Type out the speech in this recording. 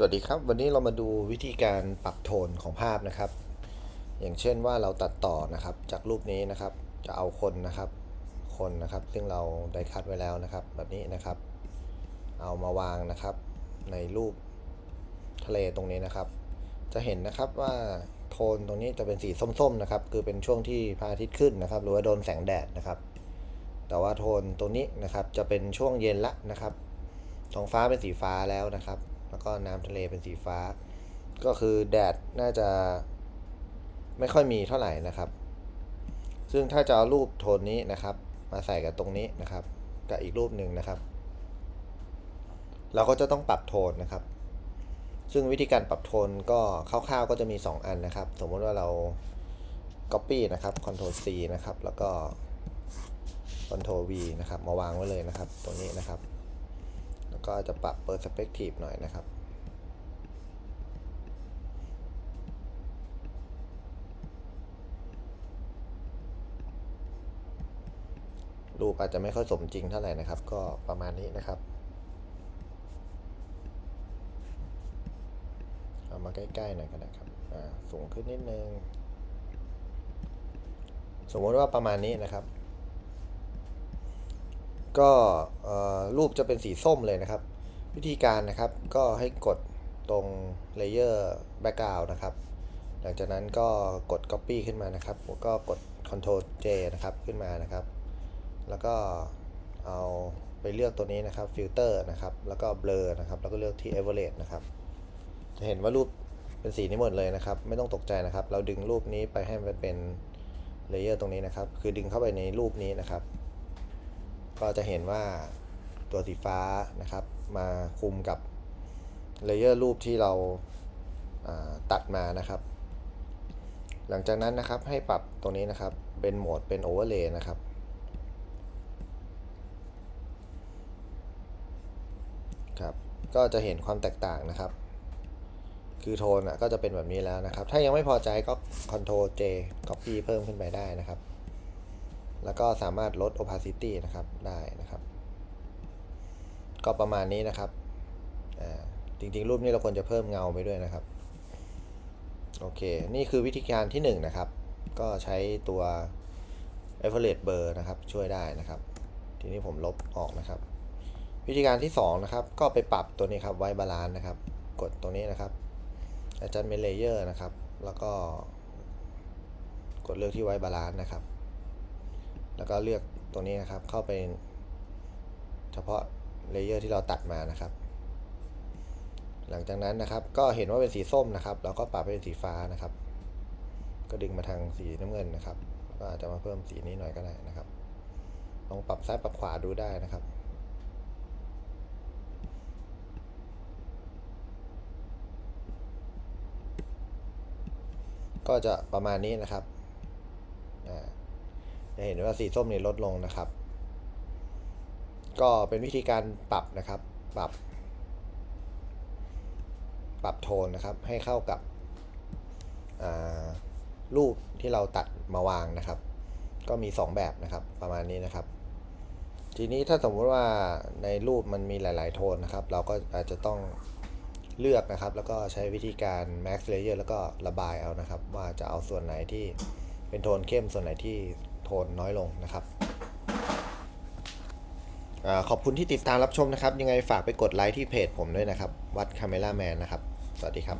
สวัสดีครับ วันนี้เรามาดูวิธีการปรับโทนของภาพนะครับ อย่างเช่นว่าเราตัดต่อนะครับ จากรูปนี้นะครับ จะเอาคนนะครับ คนนะครับ ซึ่งเราได้คัดไว้แล้วนะครับ แบบนี้นะครับ เอามาวางนะครับ ในรูปทะเลตรงนี้นะครับ จะเห็นนะครับว่าโทนตรงนี้จะเป็นสีส้มๆนะครับ คือเป็นช่วงที่พระอาทิตย์ขึ้นนะครับ หรือว่าโดนแสงแดดนะครับ แต่ว่าโทนตรงนี้นะครับ จะเป็นช่วงเย็นละนะครับท้องฟ้าเป็นสีฟ้าแล้วนะครับ แล้วก็น้ำทะเลเป็นสีฟ้า ก็คือแดดน่าจะไม่ค่อยมีเท่าไหร่นะครับ ซึ่งถ้าจะเอารูปโทนนี้นะครับ มาใส่กับตรงนี้นะครับ กับอีกรูปหนึ่งนะครับ เราก็จะต้องปรับโทนนะครับ ซึ่งวิธีการปรับโทนก็คร่าวๆก็จะมี 2 อันนะครับ สมมติว่าเรา Copy นะครับ Ctrl C นะครับ แล้วก็ Ctrl V นะครับ มาวางไว้เลยนะครับ ตรงนี้นะครับ ก็จะปรับ Perspective หน่อยนะครับ รูปอาจจะไม่ค่อยสมจริงเท่าไหร่นะครับ ก็ประมาณนี้นะครับ เอามาใกล้ๆหน่อยก็ได้ครับอ่าสูงขึ้นนิดนึง สมมติว่าประมาณนี้นะครับ ก็รูปจะเป็นสีส้มเลยนะครับ วิธีการนะครับก็ให้กดตรง Layer Background นะครับ หลังจากนั้นก็กด Copy ขึ้นมานะครับแล้วก็กด Ctrl J นะครับขึ้นมานะครับ แล้วก็เอาไปเลือกตัวนี้นะครับ Filter นะครับ แล้วก็ Blur นะครับ แล้วก็เลือกที่ Average นะครับ จะเห็นว่ารูปเป็นสีนี้หมดเลยนะครับ ไม่ต้องตกใจนะครับ เราดึงรูปนี้ไปให้มันเป็นเลเยอร์ตรงนี้นะครับ คือดึงเข้าไปในรูปนี้นะครับ ก็จะเห็นว่าตัวสีฟ้านะครับ มาคุมกับเลเยอร์รูปที่เราาตัดมานะครับ หลังจากนั้นนะครับให้ปรับตรงนี้นะครับเป็นโหมดเป็นโอเวอร์เลย์นะครับครับก็จะเห็นความแตกต่างนะครับ คือโทนอะก็จะเป็นแบบนี้แล้วนะครับ ถ้ายังไม่พอใจก็ Ctrl J Copy เพิ่มขึ้นไปได้นะครับ แล้วก็สามารถลด opacity นะครับได้นะครับ ก็ประมาณนี้นะครับจริงๆ รูปนี้เราควรจะเพิ่มเงาไปด้วยนะครับ โอเค นี่คือวิธีการที่1นะครับ ก็ใช้ตัว average blur นะครับ ช่วยได้นะครับ ทีนี้ผมลบออกนะครับ วิธีการที่2นะครับ ก็ไปปรับตัวนี้ครับไว้บาลานซ์นะครับ กดตรงนี้นะครับ adjustment layer นะครับ แล้วก็กดเลือกที่ไว้บาลานซ์นะครับ แล้วก็เลือกตรงนี้นะครับ เข้าไปเฉพาะเลเยอร์ที่เราตัดมานะครับ หลังจากนั้นนะครับ ก็เห็นว่าเป็นสีส้มนะครับ เราก็ปรับให้เป็นสีฟ้านะครับ ก็ดึงมาทางสีน้ำเงินนะครับ ก็อาจจะมาเพิ่มสีนี้หน่อยก็ได้นะครับ ลองปรับซ้ายปรับขวาดูได้นะครับก็จะประมาณนี้นะครับ จะเห็นว่าสีส้มนี่ลดลงนะครับ ก็เป็นวิธีการปรับนะครับ ปรับ ปรับโทนนะครับ ให้เข้ากับรูปที่เราตัดมาวางนะครับ ก็มี 2 แบบนะครับ ประมาณนี้นะครับ ทีนี้ถ้าสมมติว่าในรูปมันมีหลาย ๆ โทนนะครับ เราก็อาจจะต้องเลือกนะครับ แล้วก็ใช้วิธีการ max layer แล้วก็ระบายเอานะครับ ว่าจะเอาส่วนไหนที่เป็นโทนเข้มส่วนไหนที่ โทนน้อยลงนะครับอขอบคุณที่ติดตามรับชมนะครับ ยังไงฝากไปกดไลค์ที่เพจผมด้วยนะครับ วัดคาเมล่าแมนนะครับ สวัสดีครับ